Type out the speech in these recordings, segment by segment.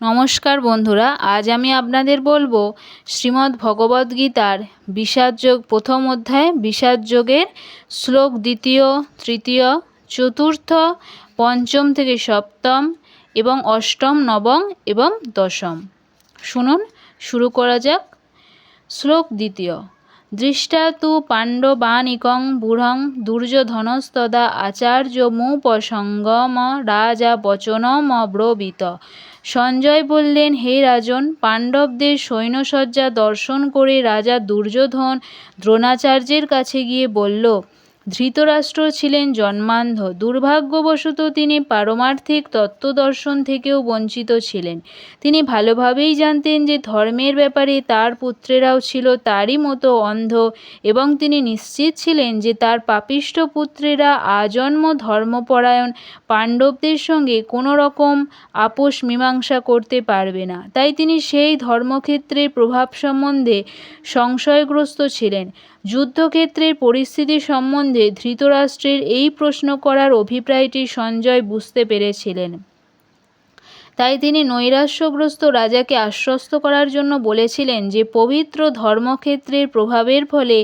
নমস্কার বন্ধুরা, আজ আমি আপনাদের বলব শ্রীমদ্ ভগবদ্গীতার বিষাদযোগ প্রথম অধ্যায় বিষাদযোগের শ্লোক দ্বিতীয়, তৃতীয়, চতুর্থ, পঞ্চম থেকে সপ্তম এবং অষ্টম, নবম এবং দশম। শুনুন, শুরু করা যাক। শ্লোক দ্বিতীয়, দৃষ্টা তু পাণ্ডবানিকং বুঢ়ং দুর্যোধনস্তদা আচার্যমুপসঙ্গম রাজা বচনম বচনমব্রবীত সঞ্জয় বললেন হে রাজন পাণ্ডবদের সৈন্যসজ্জা দর্শন করে রাজা দুর্যোধন দ্রোণাচার্যের কাছে গিয়ে বলল ধৃতরাষ্ট্র ছিলেন জন্মান্ধ। দুর্ভাগ্যবশত তিনি পারমার্থিক তত্ত্বদর্শন থেকেও বঞ্চিত ছিলেন। তিনি ভালোভাবেই জানতেন যে ধর্মের ব্যাপারে তার পুত্রেরাও ছিল তারই মতো অন্ধ এবং তিনি নিশ্চিত ছিলেন যে তার পাপিষ্ঠ পুত্রেরা আজন্ম ধর্মপরায়ণ পাণ্ডবদের সঙ্গে কোনো রকম আপোষ মীমাংসা করতে পারবে না। তাই তিনি সেই ধর্মক্ষেত্রের প্রভাব সম্বন্ধে সংশয়গ্রস্ত ছিলেন। যুদ্ধক্ষেত্রের পরিস্থিতি সম্বন্ধে ধৃতরাষ্ট্রের এই প্রশ্ন করার অভিপ্রায়টি সঞ্জয় বুঝতে পেরেছিলেন। তাই তিনি নৈরাশ্যগ্রস্ত রাজাকে আশ্বস্ত করার জন্য বলেছিলেন যে পবিত্র ধর্মক্ষেত্রের প্রভাবের ফলে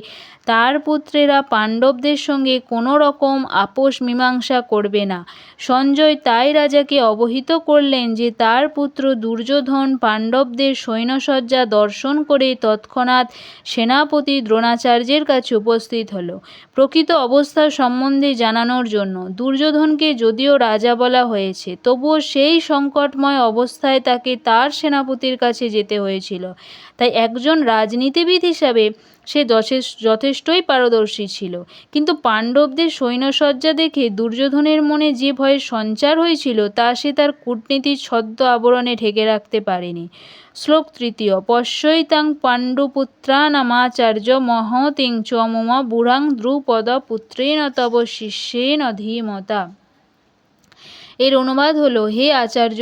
তার পুত্রেরা পাণ্ডবদের সঙ্গে কোনো রকম আপোষ মীমাংসা করবে না। সঞ্জয় তাই রাজাকে অবহিত করলেন যে তার পুত্র দুর্যোধন পাণ্ডবদের সৈন্যসজ্জা দর্শন করে তৎক্ষণাৎ সেনাপতি দ্রোণাচার্যের কাছে উপস্থিত হল। প্রকৃত অবস্থা সম্বন্ধে জানানোর জন্য দুর্যোধনকে যদিও রাজা বলা হয়েছে, তবুও সেই সংকটময় অবস্থায় তাকে তার সেনাপতির কাছে যেতে হয়েছিল। তাই একজন রাজনীতিবিদ হিসাবে সে যথেষ্টই পারদর্শী ছিল। কিন্তু পাণ্ডবদের সৈন্যসজ্জা দেখে দুর্যোধনের মনে যে ভয়ের সঞ্চার হয়েছিল তা সে তার কূটনীতির ছদ্ম আবরণে ঢেকে রাখতে পারেনি। শ্লোক তৃতীয় পশ্যৈতাং পাণ্ডুপুত্রানামাচার্য মহতিং চ মম বুড়াং দ্রুপদ পুত্রেণ তব শিষ্যেন ধীমতা। এর অনুবাদ হলো, হে আচার্য,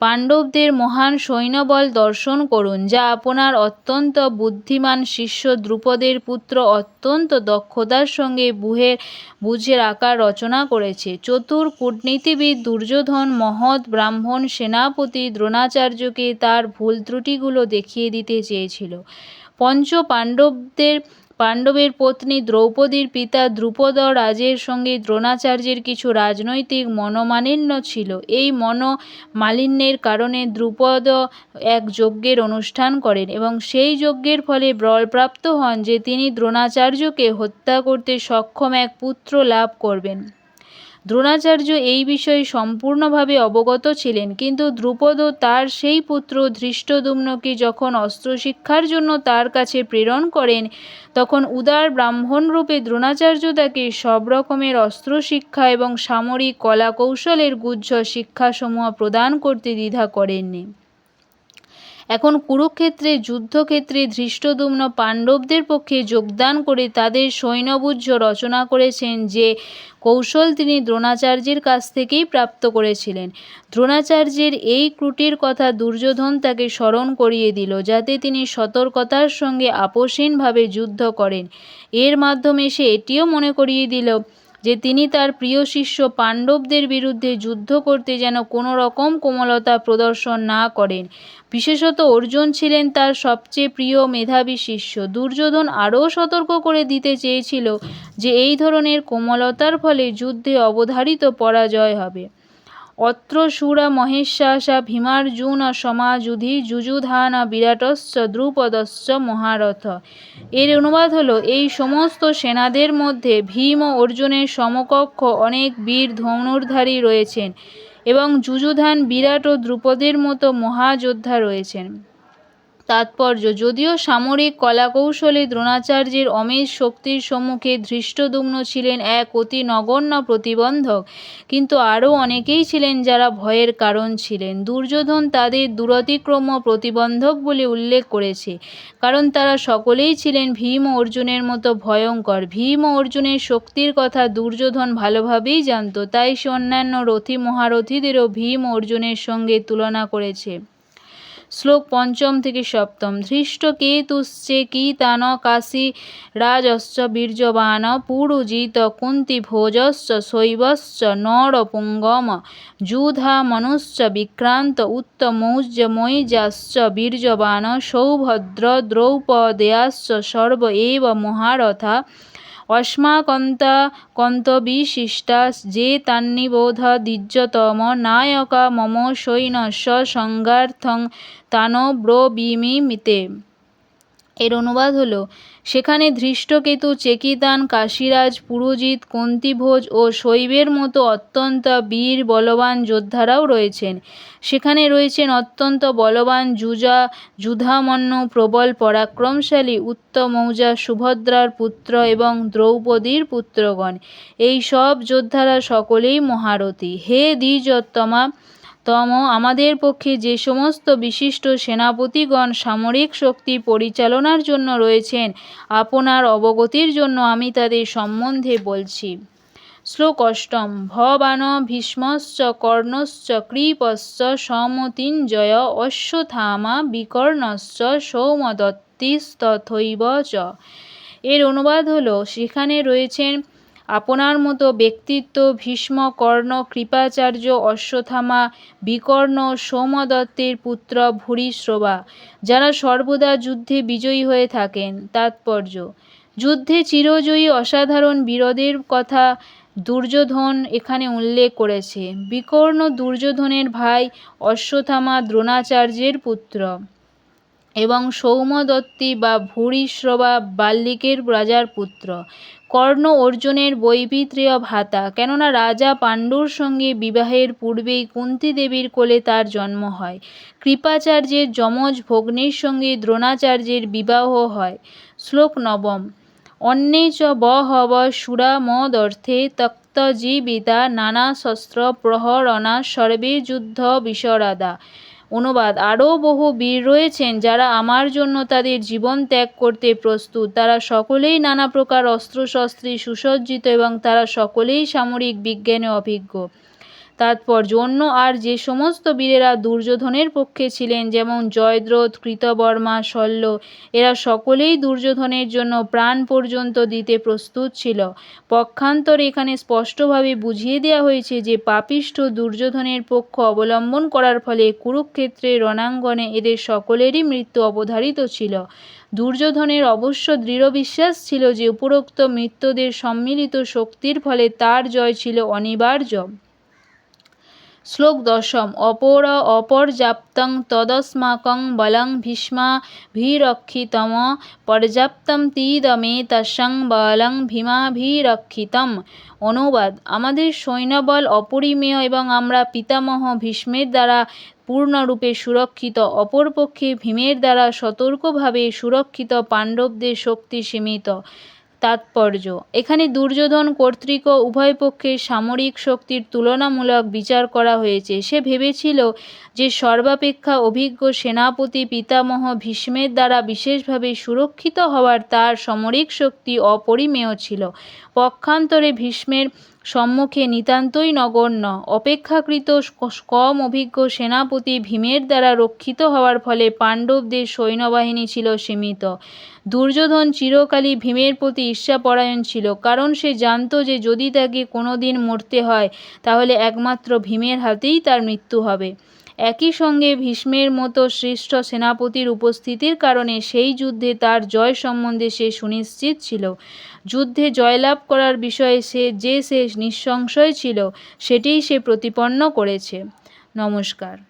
পাণ্ডবদের মহান সৈন্যবল দর্শন করুন, যা আপনার অত্যন্ত বুদ্ধিমান শিষ্য দ্রুপদের পুত্র অত্যন্ত দক্ষতার সঙ্গে বুহের বুঝের আকার রচনা করেছে। চতুর কূটনীতিবিদ দুর্যোধন মহৎ ব্রাহ্মণ সেনাপতি দ্রোণাচার্যকে তার ভুল ত্রুটিগুলো দেখিয়ে দিতে চেয়েছিল। পঞ্চ পাণ্ডবদের পাণ্ডবের পত্নী দ্রৌপদীর পিতা দ্রুপদ রাজের সঙ্গে দ্রোণাচার্যের কিছু রাজনৈতিক মনোমালিন্য ছিল। এই মনোমালিন্যের কারণে দ্রুপদ এক যজ্ঞের অনুষ্ঠান করেন এবং সেই যজ্ঞের ফলে বলপ্রাপ্ত হন যে তিনি দ্রোণাচার্যকে হত্যা করতে সক্ষম এক পুত্র লাভ করবেন। দ্রোণাচার্য এই বিষয়ে সম্পূর্ণভাবে অবগত ছিলেন, কিন্তু দ্রুপদ তার সেই পুত্র ধৃষ্টদুম্নকে যখন অস্ত্রশিক্ষার জন্য তার কাছে প্রেরণ করেন, তখন উদার ব্রাহ্মণরূপে দ্রোণাচার্য তাকে সব রকমের অস্ত্রশিক্ষা এবং সামরিক কলাকৌশলের গুহ্য শিক্ষাসমূহ প্রদান করতে দ্বিধা করেননি। এখন কুরুক্ষেত্রে, যুদ্ধক্ষেত্রে ধৃষ্টদ্যুম্ন পাণ্ডবদের পক্ষে যোগদান করে তাদের সৈন্যবুজ্জ রচনা করেছেন যে কৌশল তিনি দ্রোণাচার্যের কাছ থেকেই প্রাপ্ত করেছিলেন। দ্রোণাচার্যের এই ক্রুটির কথা দুর্যোধন তাকে স্মরণ করিয়ে দিল, যাতে তিনি সতর্কতার সঙ্গে আপোষহীনভাবে যুদ্ধ করেন। এর মাধ্যমে সে এটিও মনে করিয়ে দিল যে তিনি তার প্রিয় শিষ্য পাণ্ডবদের বিরুদ্ধে যুদ্ধ করতে যেন কোনো রকম কোমলতা প্রদর্শন না করেন। বিশেষত অর্জুন ছিলেন তার সবচেয়ে প্রিয় মেধাবী শিষ্য। দুর্যোধন আরও সতর্ক করে দিতে চেয়েছিল যে এই ধরনের কোমলতার ফলে যুদ্ধে অবধারিত পরাজয় হবে। অত্র সুরা মহেশ্বাসা ভীমার্জুন সমাযুধি যুযুধান বিরাটশ্চ দ্রুপদশ্চ মহারথ। এর অনুবাদ হলো, এই সমস্ত সেনাদের মধ্যে ভীম অর্জুনের সমকক্ষ অনেক বীর ধনুর্ধারী রয়েছেন এবং যুযুধান বিরাট ও দ্রুপদের মতো মহাযোদ্ধা রয়েছেন। তাৎপর্য। যদিও সামরিক কলাকৌশলে দ্রোণাচার্যের অমেজ শক্তির সম্মুখে ধৃষ্টদ্যুম্ন ছিলেন এক অতি নগণ্য প্রতিবন্ধক, কিন্তু আরও অনেকেই ছিলেন যারা ভয়ের কারণ ছিলেন। দুর্যোধন তাদের দুরতিক্রম্য প্রতিবন্ধক বলে উল্লেখ করেছে, কারণ তারা সকলেই ছিলেন ভীম অর্জুনের মতো ভয়ঙ্কর। ভীম অর্জুনের শক্তির কথা দুর্যোধন ভালোভাবেই জানত, তাই সে অন্যান্য রথী মহারথীদেরও ভীম অর্জুনের সঙ্গে তুলনা করেছে। শ্লোক পঞ্চম থেকে সপ্তম। ধৃষ্ট কেতুশ্চে কীতান কাশী রাজশ্চ বীর্যবান পুরুজিত কুন্তি ভোজশ্চ শৈবশ্চ নরপুঙ্গম যুধা মনুশ্চ বিক্রান্ত উত্তমৌজ্যমৈজাশ্চ বীর্যবান সৌভদ্র দ্রৌপদেয়াশ্চ সর্ব এব মহারথা অস্মাকন্তা কন্তবিশিষ্টা যে তান্নিবোধ দ্বিজতম নায়কা মম সৈন্য সংজ্ঞার্থং তানব্রবীমিতে এর অনুবাদ হলো, সেখানে ধৃষ্টকেতু চেকিতান কাশীরাজ পুরোজিত কুন্তিভোজ ও শৈবের মতো অত্যন্ত বীর বলবান যোদ্ধারাও রয়েছেন। সেখানে রয়েছেন অত্যন্ত বলবান যুজা, যুধামন্য, প্রবল পরাক্রমশালী উত্তমৌজা সুভদ্রার পুত্র এবং দ্রৌপদীর পুত্রগণ। এই সব যোদ্ধারা সকলেই মহারথী। হে দ্বিজোত্তমা তম আমাদের পক্ষে যে সমস্ত বিশিষ্ট সেনাপতিগণ সামরিক শক্তি পরিচালনার জন্য রয়েছেন, আপনার অবগতির জন্য আমি তাদের সম্বন্ধে বলছি। শ্লোক অষ্টম, ভবান ভীষ্মশ্চ কর্ণশ্চ কৃপশ্চ সমতিঞ্জয় অশ্বথামা বিকর্ণশ্চ সৌমদত্তিস্তথৈব চ। এর অনুবাদ হলো, সেখানে রয়েছেন আপনার মতো ব্যক্তিত্ব, ভীষ্ম, কর্ণ, কৃপাচার্য অশ্বথামা বিকর্ণ, সোমদত্তের পুত্র ভূরিশ্রবা যারা সর্বদা যুদ্ধে বিজয়ী হয়ে থাকেন। তাৎপর্য, যুদ্ধে চিরজয়ী অসাধারণ বিরোধের কথা দুর্যোধন এখানে উল্লেখ করেছে। বিকর্ণ দুর্যোধনের ভাই অশ্বথামা দ্রোণাচার্যের পুত্র এবং সৌমদত্তি বা ভূরিশ্রবা বাল্লিকের রাজার পুত্র। কর্ণ অর্জুনের বৈবিত্রীয় ভাতা। কেননা রাজা পাণ্ডুর সঙ্গে বিবাহের পূর্বেই কুন্তি দেবীর কোলে তার জন্ম হয়। কৃপাচার্যের যমজ ভগ্নীর সঙ্গে দ্রোণাচার্যের বিবাহ হয়। শ্লোক নবম। অন্যে চ বহব সুরামদর্থে তক্তজীবিতা নানা শস্ত্র প্রহরণা সর্বে যুদ্ধ বিশরাদা। অনুবাদ। আরও বহু বীর রয়েছেন যারা আমার জন্য তাদের জীবন ত্যাগ করতে প্রস্তুত। তারা সকলেই নানা প্রকার অস্ত্রশস্ত্রে সুসজ্জিত এবং তারা সকলেই সামরিক বিজ্ঞানে অভিজ্ঞ। তাৎপর্য। অন্য আর যে সমস্ত বীরেরা দুর্যোধনের পক্ষে ছিলেন, যেমন জয়দ্রথ, কৃতবর্মা, শল্য, এরা সকলেই দুর্যোধনের জন্য প্রাণ পর্যন্ত দিতে প্রস্তুত ছিল। পক্ষান্তরে এখানে স্পষ্টভাবে বুঝিয়ে দেওয়া হয়েছে যে, পাপিষ্ঠ দুর্যোধনের পক্ষ অবলম্বন করার ফলে কুরুক্ষেত্রের রণাঙ্গনে এদের সকলেরই মৃত্যু অবধারিত ছিল। দুর্যোধনের অবশ্য দৃঢ় বিশ্বাস ছিল যে, উপরোক্ত মৃত্যুদের সম্মিলিত শক্তির ফলে তার জয় ছিল অনিবার্য। শ্লোক দশম অপর অপর্যাপ্তং তদস্মাকং বলং ভীষ্মাভিরক্ষিতম পর্যাপ্তম তসং বলং ভীমাভিরক্ষিতম অনুবাদ আমাদের সৈন্যবল অপরিমেয় এবং আমরা পিতামহ ভীষ্মের দ্বারা পূর্ণরূপে সুরক্ষিত, অপরপক্ষে ভীমের দ্বারা সতর্কভাবে সুরক্ষিত পাণ্ডবদের শক্তি সীমিত। তাৎপর্য। এখানে দুর্যোধন কর্তৃক উভয় পক্ষের সামরিক শক্তির তুলনামূলক বিচার করা হয়েছে। সে ভেবেছিল যে সর্বাপেক্ষা অভিজ্ঞ সেনাপতি পিতামহ ভীষ্মের দ্বারা বিশেষভাবে সুরক্ষিত হওয়ার তার সামরিক শক্তি অপরিমেয় ছিল। পক্ষান্তরে ভীষ্মের সম্মুখে নিতান্তই নগণ্য। অপেক্ষাকৃত কম অভিজ্ঞ সেনাপতি ভীমের দ্বারা রক্ষিত হওয়ার ফলে পাণ্ডবদের সৈন্যবাহিনী ছিল সীমিত। দুর্যোধন চিরকালই ভীমের প্রতি ঈর্ষাপরায়ণ ছিল, কারণ সে জানত যে যদি তাকে কোনোদিন মরতে হয়, তাহলে একমাত্র ভীমের হাতেই তার মৃত্যু হবে। একই সঙ্গে ভীষ্মের মতো শ্রেষ্ঠ সেনাপতির উপস্থিতির কারণে সেই যুদ্ধে তার জয় সম্বন্ধে সে সুনিশ্চিত ছিল। যুদ্ধে জয়লাভ করার বিষয়ে সে যে সে নিঃসংশয় ছিল, সেটিই সে প্রতিপন্ন করেছে। নমস্কার।